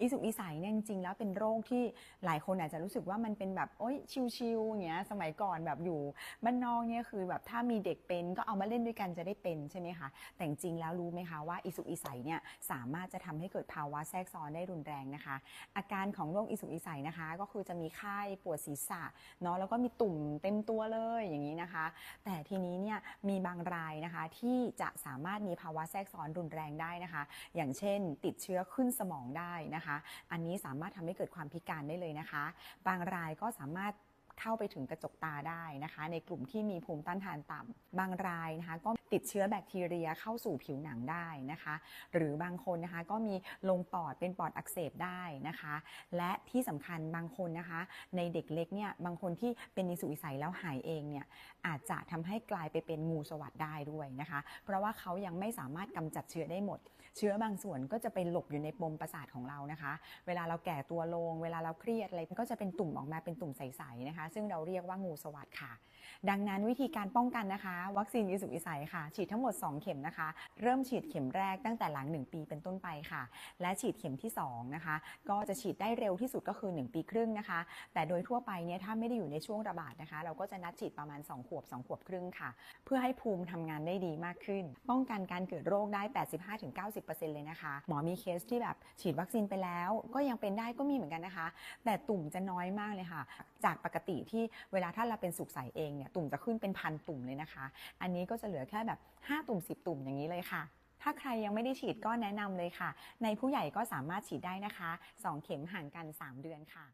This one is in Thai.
อีสุกอีใสเนี่ยจริงๆแล้วเป็นโรคที่หลายคนอาจจะรู้สึกว่ามันเป็นแบบโอ๊ยชิวๆอย่างเงี้ยสมัยก่อนแบบอยู่บ้านนอกเนี่ยคือแบบถ้ามีเด็กเป็นก็เอามาเล่นด้วยกันจะได้เป็นใช่ไหมคะแต่จริงๆแล้วรู้ไหมคะว่าอีสุกอีใสเนี่ยสามารถจะทำให้เกิดภาวะแทรกซ้อนได้รุนแรงนะคะ อาการของโรคอีสุกอีใสนะคะ ก็คือจะมีไข้ปวดศีรษะเนาะแล้วก็มีตุ่มเต็มตัวเลยอย่างนี้นะคะ แต่ทีนี้เนี่ยมีบางรายนะคะที่จะสามารถมีภาวะแทรกซ้อนรุนแรงได้นะคะ อย่างเช่น ติดเชื้อขึ้นสมองได้นะคะอันนี้สามารถทำให้เกิดความพิการได้เลยนะคะ บางรายก็สามารถ เข้าไปถึงกระจกตาได้นะคะ ในกลุ่มที่มีภูมิต้านทานต่ำบางรายนะคะ ก็ติดเชื้อแบคทีเรียเข้าสู่ผิวหนังได้นะคะ หรือบางคนนะคะก็มีลงปอดเป็นปอดอักเสบได้นะคะ และที่สำคัญบางคนนะคะ ในเด็กเล็กเนี่ยบางคนที่เป็นนิสุวิสัยแล้วหายเองเนี่ยอาจจะทำให้กลายไปเป็นงูสวัสดได้ด้วยนะคะ เพราะว่าเขายังไม่สามารถกำจัดเชื้อได้หมด เชื้อบางส่วนก็จะไปหลบอยู่ในปมประสาทของเรานะคะ เวลาเราแก่ตัวลง เวลาเราเครียดอะไรก็จะเป็นตุ่มออกมาเป็นตุ่มใสๆนะคะซึ่งเราเรียกว่างูสวัสดค่ะ ดังนั้นวิธีการป้องกันนะคะ วัคซีนอีสุกอีใสค่ะ ฉีดทั้งหมด 2 เข็มนะคะ เริ่มฉีดเข็มแรกตั้งแต่หลัง 1 ปีเป็นต้นไปค่ะ และฉีดเข็มที่2นะคะก็จะฉีดได้เร็วที่สุดก็คือ 1 ปีครึ่งนะคะ แต่โดยทั่วไปเนี่ยถ้าไม่ได้อยู่ในช่วงระบาดนะคะ เราก็จะนัดฉีดประมาณ 2 ขวบ 2 ขวบครึ่งค่ะ เพื่อให้ภูมิทำงานได้ดีมากขึ้น ป้องกันการเกิดโรคได้ 85-90%เลยนะคะ หมอมีเคสที่แบบฉีดวัคซีนไปแล้ว ก็ยังเป็นได้ก็มีเหมือนกันนะคะ แต่ตุ่มจะน้อยมากเลยค่ะ จากปกติที่เวลาถ้าเราเป็นสุกใสเองเนี่ยตุ่มจะขึ้นเป็นพันตุ่มเลยนะคะ อันนี้ก็จะเหลือแค่แบบ 5 ตุ่ม 10 ตุ่มอย่างนี้เลยค่ะ ถ้าใครยังไม่ได้ฉีดก็แนะนำเลยค่ะ ในผู้ใหญ่ก็สามารถฉีดได้นะคะ 2 เข็มห่างกัน 3 เดือนค่ะ